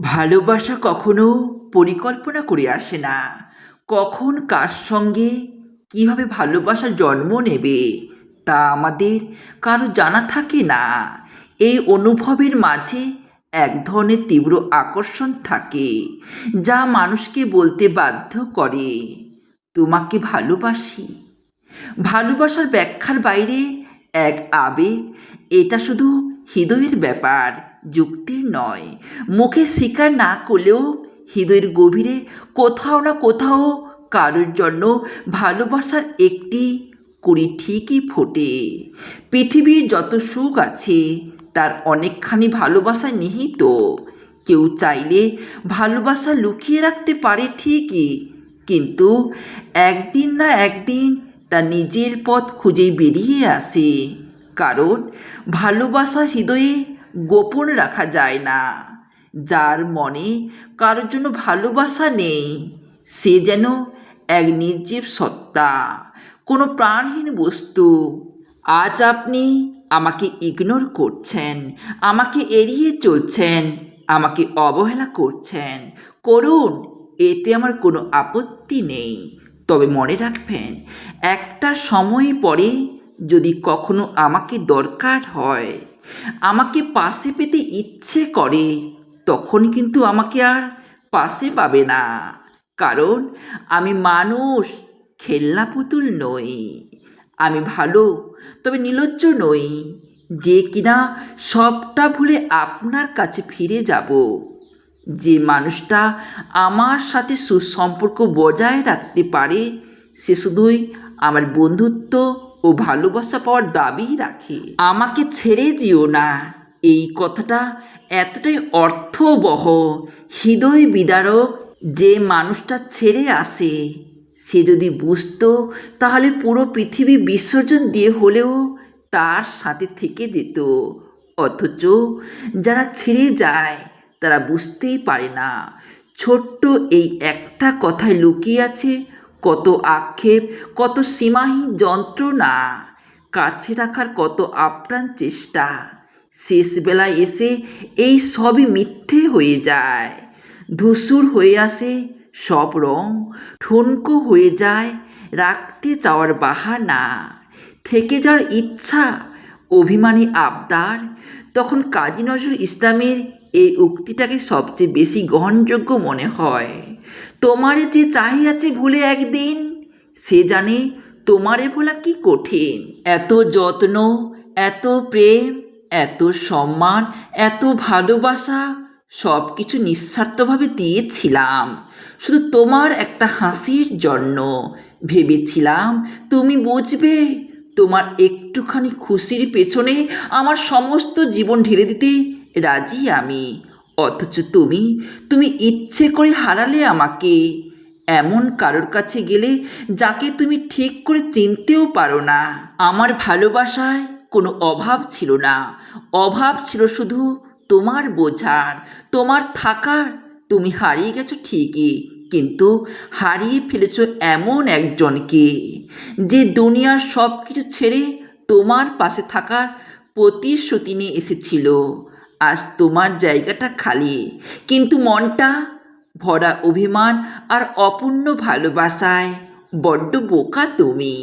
ভালোবাসা কখনো পরিকল্পনা করে আসে না। কখন কার সঙ্গে কীভাবে ভালোবাসা জন্ম নেবে তা আমাদের কারও জানা থাকে না। এই অনুভবের মাঝে এক ধরনের তীব্র আকর্ষণ থাকে, যা মানুষকে বলতে বাধ্য করে, তোমাকে ভালোবাসি। ভালোবাসার ব্যাখ্যার বাইরে এক আবেগ, এটা শুধু হৃদয়ের ব্যাপার যুক্তির নয়। মুখে স্বীকার না করলেও হৃদয়ের গভীরে কোথাও না কোথাও কারোর জন্য ভালোবাসার একটি কুড়ি ঠিকই ফোটে। পৃথিবীর যত সুখ আছে, তার অনেকখানি ভালোবাসা নিহিত। কেউ চাইলে ভালোবাসা লুকিয়ে রাখতে পারে ঠিকই, কিন্তু একদিন না একদিন তার নিজের পথ খুঁজে বেরিয়ে আসে। কারণ ভালোবাসা হৃদয়ে গোপন রাখা যায় না। যার মনে কারোর জন্য ভালোবাসা নেই, সে যেন এক নির্জীব সত্তা, কোনো প্রাণহীন বস্তু। আজ আপনি আমাকে ইগনোর করছেন, আমাকে এড়িয়ে চলছেন, আমাকে অবহেলা করছেন। করুন, এতে আমার কোনো আপত্তি নেই। তবে মনে রাখবেন, একটা সময় পরে যদি কখনো আমাকে দরকার হয় আমাকে পাশে পেতে ইচ্ছে করে তখন কিন্তু আমাকে আর পাশে পাবে না। কারণ আমি মানুষ, খেলনা পুতুল নই। আমি ভালো, তবে নির্লজ্জ নই। যে কিনা সবটা ভুলে আপনার কাছে ফিরে যাব। যে মানুষটা আমার সাথে সুসম্পর্ক বজায় রাখতে পারে, সে শুধুই আমার বন্ধুত্ব ও ভালোবাসা পাওয়ার দাবি রাখে। আমাকে ছেড়ে দিও না। এই কথাটা এতটাই অর্থবহ, হৃদয় বিদারক যে মানুষটা ছেড়ে আসে। সে যদি বুঝতো, তাহলে পুরো পৃথিবী বিসর্জন দিয়ে হলেও তার সাথে থেকে যেত। অথচ যারা ছেড়ে যায়, তারা বুঝতেই পারে না। ছোট্ট এই একটা কথায় লুকিয়ে আছে কত আক্ষেপ, কত সীমাহীন যন্ত্রণা, কাছে রাখার কত আপ্রাণ চেষ্টা। শেষবেলায় এসে এই সবই মিথ্যে হয়ে যায়। ধূসুর হয়ে আসে সব রং, ঠুনকো হয়ে যায় রাখতে চাওয়ার বাহানা। থেকে যাওয়ার ইচ্ছা, অভিমানী আবদার তখন কাজী নজরুল ইসলামের এই উক্তিটাকে সবচেয়ে বেশি গ্রহণযোগ্য মনে হয়। তোমারে যে চাহিয়াছে ভুলে একদিন, সে জানে তোমারে ভোলা কি কঠিন। এত যত্ন, এত প্রেম, এত সম্মান, এত ভালোবাসা সব কিছু নিঃস্বার্থভাবে দিয়েছিলাম। শুধু তোমার একটা হাসির জন্য ভেবেছিলাম। তুমি বুঝবে তোমার একটুখানি খুশির পেছনে আমার সমস্ত জীবন ঢেলে দিতে রাজি আমি। অথচ তুমি তুমি ইচ্ছে করে হারালে আমাকে। এমন কারোর কাছে গেলে যাকে তুমি ঠিক করে চিনতেও পারো না। আমার ভালোবাসায় কোনো অভাব ছিল না। অভাব ছিল শুধু তোমার বোঝার, তোমার থাকার। তুমি হারিয়ে গেছো ঠিকই। কিন্তু হারিয়ে ফেলেছ এমন একজনকে যে দুনিয়ার সব কিছু ছেড়ে তোমার পাশে থাকার প্রতিশ্রুতি নিয়ে এসেছিল। আজ তোমার জায়গাটা খালি, কিন্তু মনটা ভরা অভিমান আর অপূর্ণ ভালোবাসায়। বড্ড বোকা তুমি,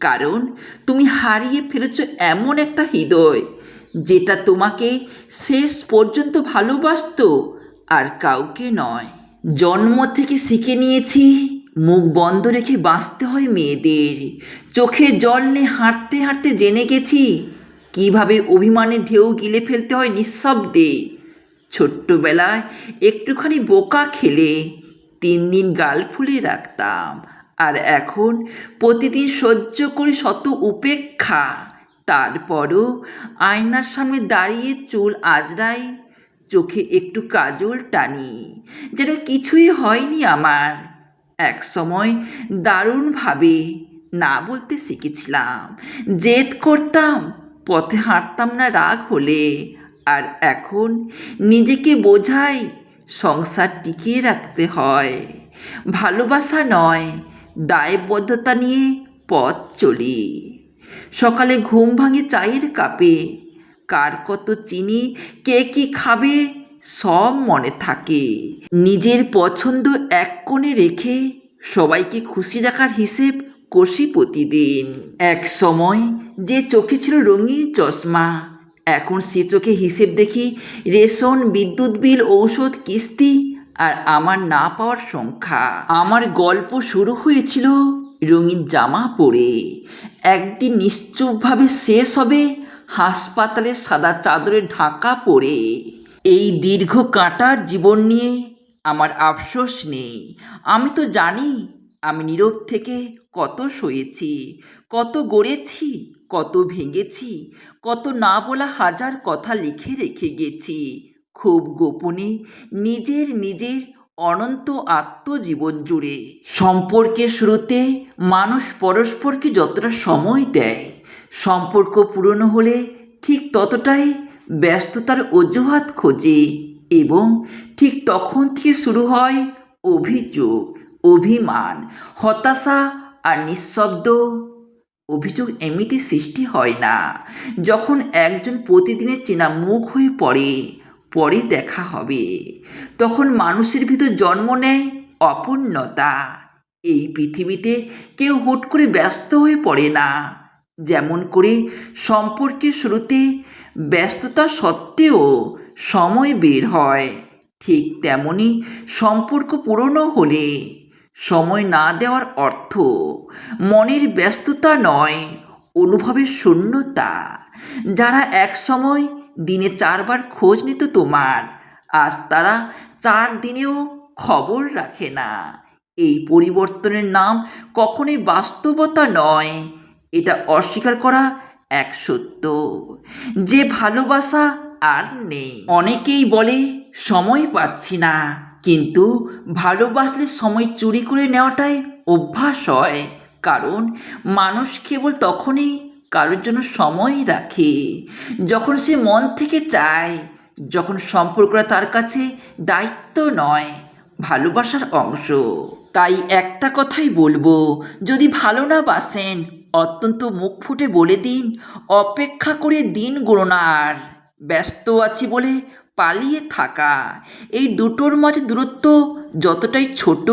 কারণ তুমি হারিয়ে ফেলেছ এমন একটা হৃদয় যেটা তোমাকে শেষ পর্যন্ত ভালোবাসত আর কাউকে নয়। জন্ম থেকে শিখে নিয়েছি, মুখ বন্ধ রেখে বাঁচতে হয় মেয়েদের। চোখে জল নিয়ে হাঁটতে হাঁটতে জেনে গেছি, কীভাবে অভিমানে ঢেউ গিলে ফেলতে হয় নিঃশব্দে। ছোট্টবেলায় একটুখানি বোকা খেলে, তিন দিন গাল ফুলে রাখতাম। আর এখন প্রতিদিন সহ্য করি শত উপেক্ষা। তারপরও আয়নার সামনে দাঁড়িয়ে চুল আজরাই চোখে একটু কাজল টানি, যেন কিছুই হয়নি আমার। এক সময় দারুণভাবে না বলতে শিখেছিলাম, জেদ করতাম, পথে হাঁটতাম না রাগ হলে। আর এখন নিজেকে বোঝাই সংসার টিকিয়ে রাখতে হয়। ভালোবাসা নয়, দায়বদ্ধতা নিয়ে পথ চলি। সকালে ঘুম ভাঙে চায়ের কাপে কার কত চিনি, কে কি খাবে, সব মনে থাকে। নিজের পছন্দ এক কোণে রেখে সবাইকে খুশি রাখার হিসেব কষি প্রতিদিন। এক সময় যে চোখে ছিল রঙিন চশমা, এখন সে চোখে হিসেব দেখি রেশন, বিদ্যুৎ বিল, ঔষধ, কিস্তি আর আমার না পাওয়ার সংখ্যা। আমার গল্প শুরু হয়েছিল রঙিন জামা পরে। একদিন নিশ্চুপভাবে শেষ হবে হাসপাতালের সাদা চাদরে ঢাকা পড়ে। এই দীর্ঘ কাঁটার জীবন নিয়ে আমার আফসোস নেই। আমি তো জানি আমি নীরব থেকে কত সয়েছি, কত গড়েছি, কত ভেঙেছি, কত না বলা হাজার কথা লিখে রেখে গেছি। খুব গোপনে নিজের নিজের অনন্ত আত্মজীবন জুড়ে। সম্পর্কের শুরুতে মানুষ পরস্পরকে যতটা সময় দেয় সম্পর্ক পুরনো হলে ঠিক ততটাই ব্যস্ততার অজুহাত খোঁজে এবং ঠিক তখন থেকে শুরু হয় অভিযোগ, অভিমান, হতাশা আর নিঃশব্দ। অভিযোগ এমনিতে সৃষ্টি হয় না। যখন একজন প্রতিদিনের চেনা মুখ হয়ে পড়ে, পরে দেখা হবে। তখন মানুষের ভিতর জন্ম নেয় অপূর্ণতা। এই পৃথিবীতে কেউ হুট করে ব্যস্ত হয়ে পড়ে না। যেমন করে সম্পর্কের শুরুতে ব্যস্ততা সত্ত্বেও সময় বের হয়। ঠিক তেমনি সম্পর্ক পুরনো হলে সময় না দেওয়ার অর্থ মনের ব্যস্ততা নয়, অনুভবের শূন্যতা। যারা এক সময় দিনে চারবার খোঁজ নিত তোমার, আজ তারা চার দিনেও খবর রাখে না। এই পরিবর্তনের নাম কখনোই বাস্তবতা নয় এটা অস্বীকার করা এক সত্য। যে ভালোবাসা আর নেই। অনেকেই বলে, সময় পাচ্ছি না। কিন্তু ভালোবাসলে সময় চুরি করে নেওয়াটাই অভ্যাস হয়। কারণ মানুষ কেবল তখনই কারোর জন্য সময় রাখে, যখন সে মন থেকে চায়, যখন সম্পর্কটা তার কাছে দায়িত্ব নয়, ভালোবাসার অংশ। তাই একটা কথাই বলব, যদি ভালো না বাসেন, অত্যন্ত মুখ ফুটে বলে দিন, অপেক্ষা করে দিন গোনার ব্যস্ত আছি বলে পালিয়ে থাকা। এই দুটোর মাঝে দূরত্ব যতটাই ছোট,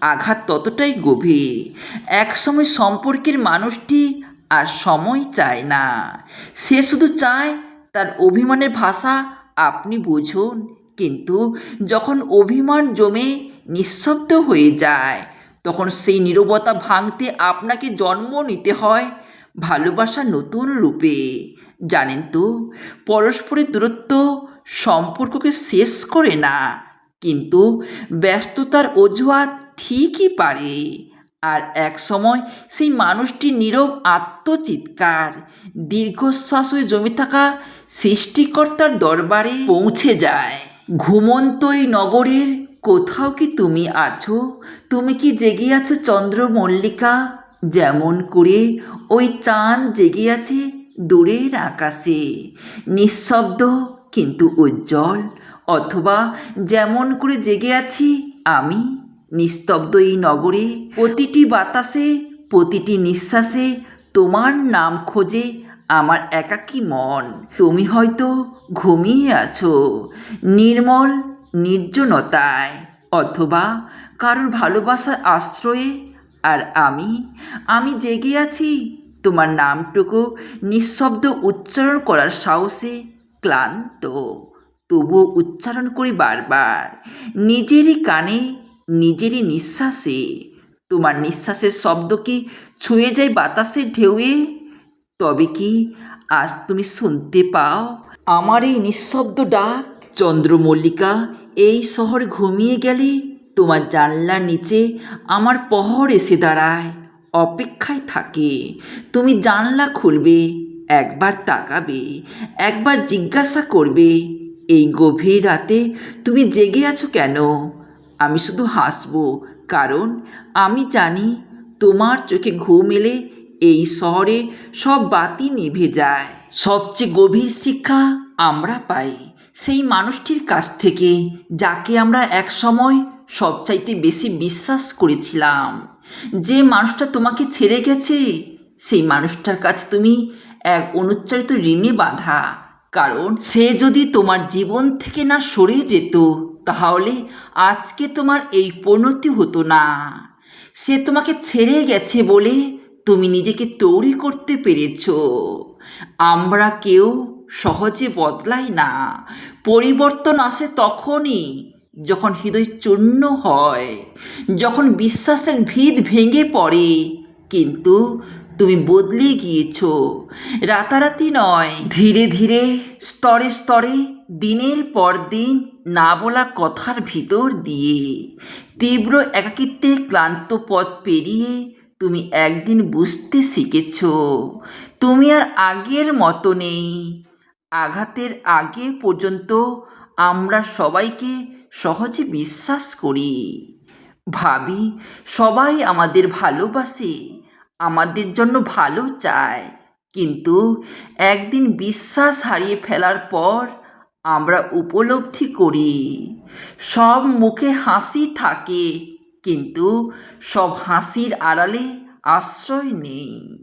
আঘাত ততটাই গভীর। একসময় সম্পর্কের মানুষটি আর সময় চায় না। সে শুধু চায় তার অভিমানের ভাষা আপনি বুঝুন। কিন্তু যখন অভিমান জমে নিঃশব্দ হয়ে যায়। তখন সেই নীরবতা ভাঙতে আপনাকে জন্ম নিতে হয় ভালোবাসা নতুন রূপে। জানেন তো, পরস্পরের দূরত্ব সম্পর্ককে শেষ করে না, কিন্তু ব্যস্ততার অজুহাত ঠিকই পারে। আর এক সময় সেই মানুষটি নীরব আত্মচিৎকার দীর্ঘশ্বাস হয়ে জমে থাকা সৃষ্টিকর্তার দরবারে পৌঁছে যায়। ঘুমন্ত এই নগরের কোথাও কি তুমি আছো? তুমি কি জেগে আছো চন্দ্রমল্লিকা? যেমন করে ওই চাঁদ জেগে আছে দূরের আকাশে। নিঃশব্দ কিন্তু উজ্জ্বল, অথবা যেমন করে জেগে আছি আমি নিস্তব্ধ এই নগরে। প্রতিটি বাতাসে, প্রতিটি নিঃশ্বাসে তোমার নাম খোঁজে আমার একাকী মন। তুমি হয়তো ঘুমিয়ে আছো। নির্মল নির্জনতায় অথবা কারোর ভালোবাসার আশ্রয়ে। আর আমি আমি জেগে আছি তোমার নামটুকু নিঃশব্দ উচ্চারণ করার সাহসে ক্লান্ত। তবুও উচ্চারণ করি বারবার, নিজেরই কানে, নিজেরই নিঃশ্বাসে। তোমার নিঃশ্বাসের শব্দ কি ছুঁয়ে যায় বাতাসের ঢেউয়ে? তবে কি আজ তুমি শুনতে পাও আমার এই নিঃশব্দ ডাক? চন্দ্রমল্লিকা এই শহর ঘুমিয়ে গেলে তোমার জানলার নিচে আমার পহর এসে দাঁড়ায়, অপেক্ষায় থাকে। তুমি জানলা খুলবে, একবার তাকাবে, একবার জিজ্ঞাসা করবে, এই গভীর রাতে তুমি জেগে আছো কেন? আমি শুধু হাসবো, কারণ আমি জানি তোমার চোখে ঘুম এলে এই শহরে সব বাতি নিভে যায়। সবচেয়ে গভীর শিক্ষা আমরা পাই। সেই মানুষটির কাছ থেকে, যাকে আমরা একসময় সবচাইতে বেশি বিশ্বাস করেছিলাম। যে মানুষটা তোমাকে ছেড়ে গেছে, সেই মানুষটার কাছে তুমি এক অনুচ্চারিত ঋণে বাঁধা। কারণ সে যদি তোমার জীবন থেকে না সরে যেত, তাহলে আজকে তোমার এই পরিণতি হতো না। সে তোমাকে ছেড়ে গেছে বলে তুমি নিজেকে তৈরি করতে পেরেছ। আমরা কেউ সহজে বদলাই না। পরিবর্তন আসে তখনই যখন হৃদয় চূর্ণ হয়, যখন বিশ্বাসের ভিত ভেঙে পড়ে। কিন্তু তুমি বদলে গিয়েছ। রাতারাতি নয়, ধীরে ধীরে, স্তরে স্তরে, দিনের পর দিন না বলা কথার ভিতর দিয়ে। তীব্র একাকিত্বে ক্লান্ত পথ পেরিয়ে তুমি একদিন বুঝতে শিখেছ, তুমি আর আগের মতো নেই। আঘাতের আগে পর্যন্ত আমরা সবাইকে সহজে বিশ্বাস করি। ভাবি, সবাই আমাদের ভালোবাসে, আমাদের জন্য ভালো চায়। কিন্তু একদিন বিশ্বাস হারিয়ে ফেলার পর আমরা উপলব্ধি করি। সব মুখে হাসি থাকে, কিন্তু সব হাসির আড়ালে আশ্রয় নেই।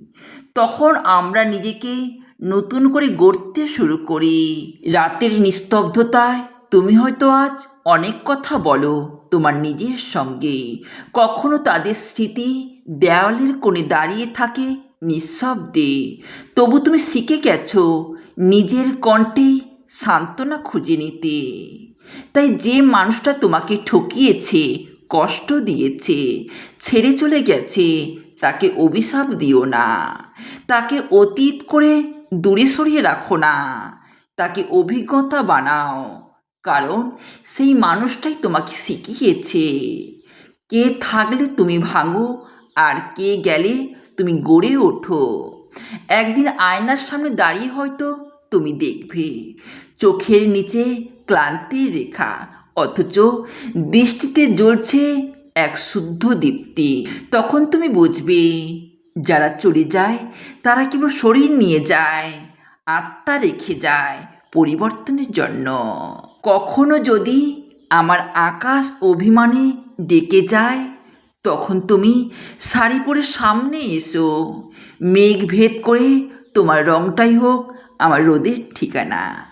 তখন আমরা নিজেকে নতুন করে গড়তে শুরু করি। রাতের নিস্তব্ধতায় তুমি হয়তো আজ অনেক কথা বলো তোমার নিজের সঙ্গে। কখনো তাদের স্মৃতি দেওয়ালের কোণে দাঁড়িয়ে থাকে নিঃশব্দে। তবু তুমি শিখে গেছো নিজের কণ্ঠে সান্ত্বনা খুঁজে নিতে। তাই যে মানুষটা তোমাকে ঠকিয়েছে, কষ্ট দিয়েছে, ছেড়ে চলে গেছে, তাকে অভিশাপ দিও না। তাকে অতীত করে দূরে সরিয়ে রাখো না। তাকে অভিজ্ঞতা বানাও। কারণ সেই মানুষটাই তোমাকে শিখিয়েছে। কে থাকলে তুমি ভাঙো আর কে গেলে তুমি গড়ে ওঠো। একদিন আয়নার সামনে দাঁড়িয়ে হয়তো তুমি দেখবে, চোখের নিচে ক্লান্তির রেখা, অথচ দৃষ্টিতে জ্বলছে এক শুদ্ধ দীপ্তি। তখন তুমি বুঝবে যারা চলে যায়, তারা কেবল শরীর নিয়ে যায়, আত্মা রেখে যায় পরিবর্তনের জন্য। কখনো যদি আমার আকাশ অভিমানে ডেকে যায়, তখন তুমি শাড়ি পরে সামনে এসো। মেঘ ভেদ করে তোমার রংটাই হোক আমার রোদের ঠিকানা।